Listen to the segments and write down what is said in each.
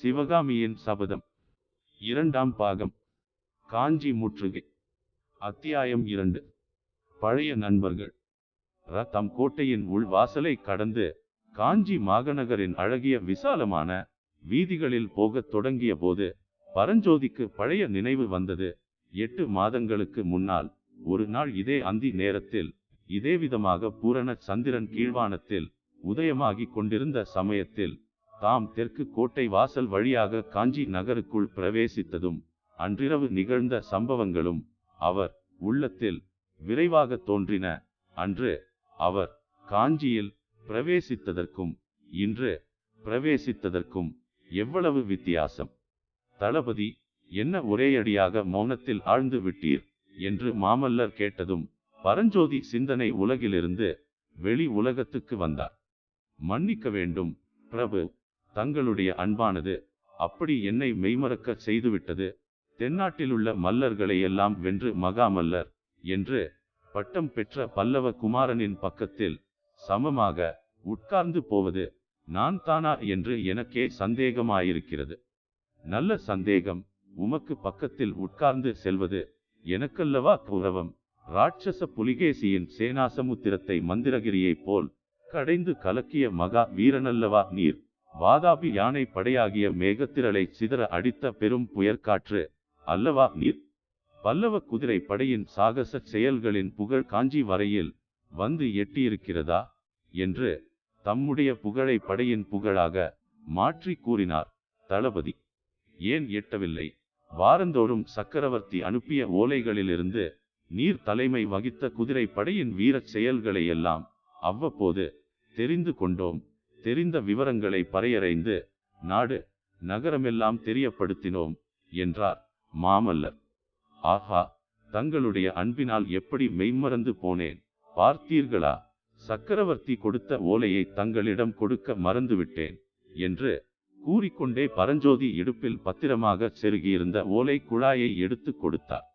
சிவகாமியின் சபதம். இரண்டாம் பாகம். காஞ்சி முற்றுகை. அத்தியாயம் இரண்டு. பழைய நண்பர்கள். ரத்தம் கோட்டையின் உள் வாசலை கடந்து காஞ்சி மாகநகரின் அழகிய விசாலமான வீதிகளில் போகத் தொடங்கிய போது பரஞ்சோதிக்கு பழைய நினைவு வந்தது. எட்டு மாதங்களுக்கு முன்னால் ஒரு நாள் இதே அந்தி நேரத்தில் இதே விதமாக பூரண சந்திரன் கீழ்வானத்தில் உதயமாகிக் கொண்டிருந்த சமயத்தில் தாம் தெற்கு கோட்டை வாசல் வழியாக காஞ்சி நகருக்குள் பிரவேசித்ததும் அன்றிரவு நிகழ்ந்த சம்பவங்களும் அவர் உள்ளத்தில் விரைவாக தோன்றின. அன்று அவர் காஞ்சியில் பிரவேசித்ததற்கும் இன்று பிரவேசித்ததற்கும் எவ்வளவு வித்தியாசம்? தளபதி என்ன ஒரேயடியாக மௌனத்தில் ஆழ்ந்து விட்டீர்? என்று மாமல்லர் கேட்டதும் பரஞ்சோதி சிந்தனை உலகிலிருந்து வெளி உலகத்துக்கு வந்தார். மன்னிக்க வேண்டும் பிரபு. தங்களுடைய அன்பானது அப்படி என்னை மெய்மறக்க செய்துவிட்டது. தென்னாட்டிலுள்ள மல்லர்களை எல்லாம் வென்று மகாமல்லர் என்று பட்டம் பெற்ற பல்லவ குமாரனின் பக்கத்தில் சமமாக உட்கார்ந்து போவது நான் தானா என்று எனக்கே சந்தேகமாயிருக்கிறது. நல்ல சந்தேகம் உமக்கு பக்கத்தில் உட்கார்ந்து செல்வது எனக்கல்லவா கௌரவம்? ராட்சச புலிகேசியின் சேனாசமுத்திரத்தை மந்திரகிரியைப் போல் கடைந்து கலக்கிய மகா வீரனல்லவா நீர்? வாதாபி யானை படையாகிய மேகத்திரளை சிதற அடித்த பெரும் புயற்காற்று. அல்லவா நீர்? பல்லவ குதிரை படையின் சாகச செயல்களின் புகழ் காஞ்சி வரையில் வந்து எட்டியிருக்கிறதா? என்று தம்முடைய புகழை படையின் புகழாக மாற்றி கூறினார் தளபதி. ஏன் எட்டவில்லை? வாரந்தோறும் சக்கரவர்த்தி அனுப்பிய ஓலைகளிலிருந்து நீர் தலைமை வகித்த குதிரை படையின் வீரச் செயல்களை எல்லாம் அவ்வப்போது தெரிந்து கொண்டோம். தெரிந்த விவரங்களை பறையறைந்து நாடு நகரமெல்லாம் தெரியப்படுத்தினோம் என்றார் மாமல்லர். ஆஹா தங்களுடைய அன்பினால் எப்படி மெய்மறந்து போனேன்? பார்த்தீர்களா? சக்கரவர்த்தி கொடுத்த ஓலையை தங்களிடம் கொடுக்க மறந்துவிட்டேன் என்று கூறிக்கொண்டே பரஞ்சோதி இடுப்பில் பத்திரமாக செருகியிருந்த ஓலை குழாயை எடுத்து கொடுத்தார்.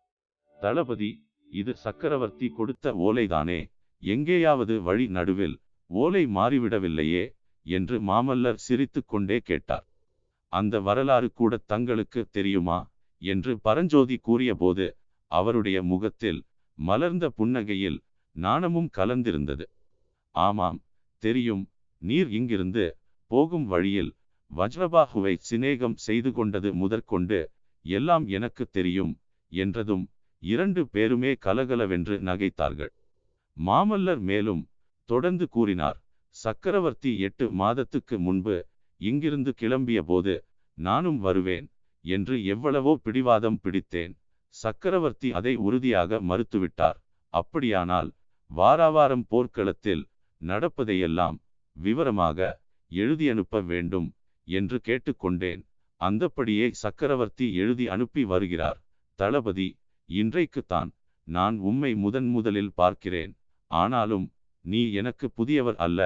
தளபதி இது சக்கரவர்த்தி கொடுத்த ஓலைதானே? எங்கேயாவது வழி நடுவில் ஓலை மாறிவிடவில்லையே? என்று மாமல்லர் சிரித்துக்கொண்டே கேட்டார். அந்த வரலாறு கூட தங்களுக்கு தெரியுமா? என்று பரஞ்சோதி கூறியபோது அவருடைய முகத்தில் மலர்ந்த புன்னகையில் நாணமும் கலந்திருந்தது. ஆமாம் தெரியும் நீர் இங்கிருந்து போகும் வழியில் வஜ்ரபாகுவை சிநேகம் செய்து கொண்டது முதற்கொண்டு எல்லாம் எனக்கு தெரியும் என்றதும் இரண்டு பேருமே கலகலவென்று நகைத்தார்கள். மாமல்லர் மேலும் தொடர்ந்து கூறினார். சக்கரவர்த்தி எட்டு மாதத்துக்கு முன்பு இங்கிருந்து கிளம்பிய போது நானும் வருவேன் என்று எவ்வளவோ பிடிவாதம் பிடித்தேன். சக்கரவர்த்தி அதை உறுதியாக மறுத்துவிட்டார். அப்படியானால் வாராவாரம் போர்க்களத்தில் நடப்பதையெல்லாம் விவரமாக எழுதி அனுப்ப வேண்டும் என்று கேட்டுக்கொண்டேன் அந்தப்படியே சக்கரவர்த்தி எழுதி அனுப்பி வருகிறார். தளபதி இன்றைக்குத்தான் நான் உம்மை முதன் முதலில் பார்க்கிறேன். ஆனாலும் நீ எனக்கு புதியவர் அல்ல.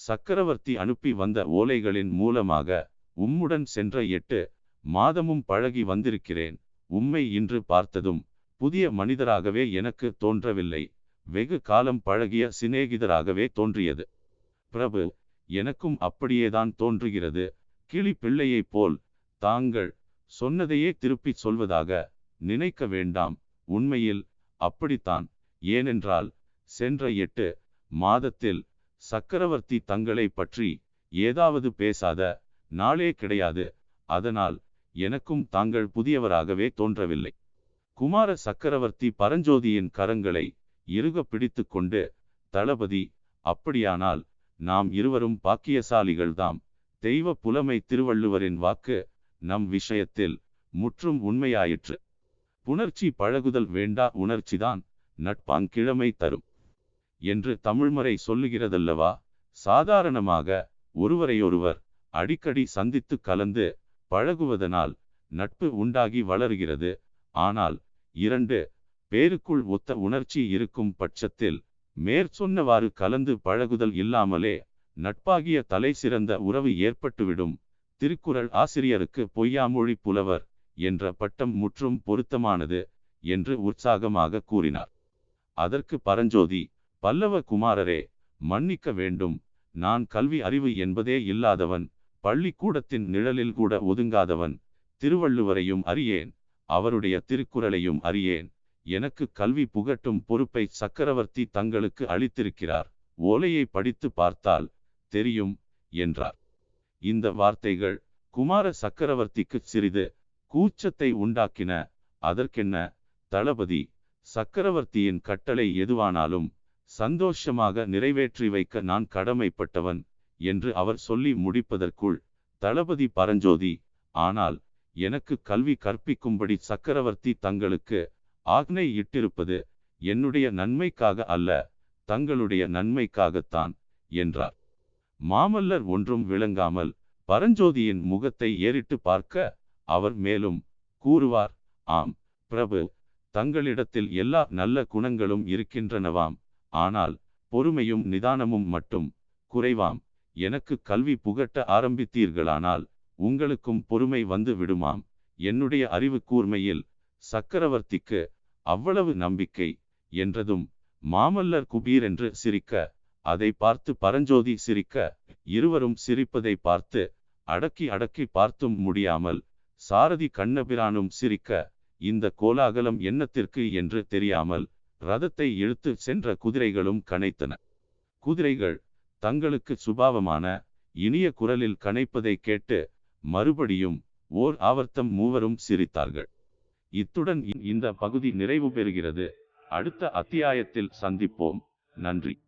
சக்கரவர்த்தி அனுப்பி வந்த ஓலைகளின் மூலமாக உம்முடன் சென்ற எட்டு மாதமும் பழகி வந்திருக்கிறேன். உம்மை இன்று பார்த்ததும் புதிய மனிதராகவே எனக்கு தோன்றவில்லை. வெகு காலம் பழகிய சிநேகிதராகவே தோன்றியது. பிரபு எனக்கும் அப்படியேதான் தோன்றுகிறது. கிளி பிள்ளையைப் போல் தாங்கள் சொன்னதையே திருப்பிச் சொல்வதாக நினைக்க வேண்டாம். உண்மையில் அப்படித்தான். ஏனென்றால் சென்ற எட்டு மாதத்தில் சக்கரவர்த்தி தங்களை பற்றி ஏதாவது பேசாத நாளே கிடையாது. அதனால் எனக்கும் தாங்கள் புதியவராகவே தோன்றவில்லை. குமார சக்கரவர்த்தி பரஞ்சோதியின் கரங்களை இறுக பிடித்து கொண்டு தளபதி அப்படியானால் நாம் இருவரும் பாக்கியசாலிகள்தாம். தெய்வ புலமை திருவள்ளுவரின் வாக்கு நம் விஷயத்தில் முற்றும் உண்மையாயிற்று. புணர்ச்சி பழகுதல் வேண்டா உணர்ச்சிதான் நட்பாங்கிழமை தரும். என்று தமிழ்மறை சொல்லுகிறதல்லவா? சாதாரணமாக ஒருவரையொருவர் அடிக்கடி சந்தித்து கலந்து பழகுவதனால் நட்பு உண்டாகி வளருகிறது. ஆனால் இரண்டு பேருக்குள் ஒத்த உணர்ச்சி இருக்கும் பட்சத்தில் மேற்சொன்னவாறு கலந்து பழகுதல் இல்லாமலே நட்பாகிய தலை சிறந்த உறவு ஏற்பட்டுவிடும். திருக்குறள் ஆசிரியருக்கு பொய்யாமொழி புலவர் என்ற பட்டம் முற்றும் பொருத்தமானது என்று உற்சாகமாக கூறினார். அதற்கு பரஞ்சோதி பல்லவ குமாரரே மன்னிக்க வேண்டும். நான் கல்வி அறிவு என்பதே இல்லாதவன் பள்ளிக்கூடத்தின் நிழலில் கூட ஒதுங்காதவன் திருவள்ளுவரையும் அறியேன் அவருடைய திருக்குறளையும் அறியேன். எனக்கு கல்வி புகட்டும் பொறுப்பை சக்கரவர்த்தி தங்களுக்கு அளித்திருக்கிறார். ஓலையை படித்து பார்த்தால் தெரியும் என்றார். இந்த வார்த்தைகள் குமார சக்கரவர்த்திக்கு சிறிது கூச்சத்தை உண்டாக்கின. அதற்கென்ன தளபதி சக்கரவர்த்தியின் கட்டளை எதுவானாலும் சந்தோஷமாக நிறைவேற்றி வைக்க நான் கடமைப்பட்டவன் என்று அவர் சொல்லி முடிப்பதற்குள் தளபதி பரஞ்சோதி ஆனால் எனக்கு கல்வி கற்பிக்கும்படி சக்கரவர்த்தி தங்களுக்கு ஆக்னை இட்டிருப்பது என்னுடைய நன்மைக்காக அல்ல தங்களுடைய நன்மைக்காகத்தான் என்றார். மாமல்லர் ஒன்றும் விளங்காமல் பரஞ்சோதியின் முகத்தை ஏறிட்டு பார்க்க அவர் மேலும் கூறுவார் ஆம் பிரபு தங்களிடத்தில் எல்லா நல்ல குணங்களும் இருக்கின்றனவாம். ஆனால் பொறுமையும் நிதானமும் மட்டும் குறைவாம். எனக்கு கல்வி புகட்ட ஆரம்பித்தீர்களானால் உங்களுக்கும் பொறுமை வந்து விடுமாம். என்னுடைய அறிவு கூர்மையில் சக்கரவர்த்திக்கு அவ்வளவு நம்பிக்கை என்றதும் மாமல்லர் குபீரென்று சிரிக்க அதை பார்த்து பரஞ்சோதி சிரிக்க இருவரும் சிரிப்பதை பார்த்து அடக்கி அடக்கி பார்த்தும் முடியாமல் சாரதி கண்ணபிரானும் சிரிக்க இந்த கோலாகலம் என்னத்திற்கு? என்று தெரியாமல் ரதத்தை இழுத்து சென்ற குதிரைகளும் கனைத்தன. குதிரைகள் தங்களுக்கு சுபாவமான இனிய குரலில் கனைப்பதை கேட்டு மறுபடியும் ஓர் ஆவர்த்தம் மூவரும் சிரித்தார்கள். இத்துடன் இந்த பகுதி நிறைவு பெறுகிறது. அடுத்த அத்தியாயத்தில் சந்திப்போம். நன்றி.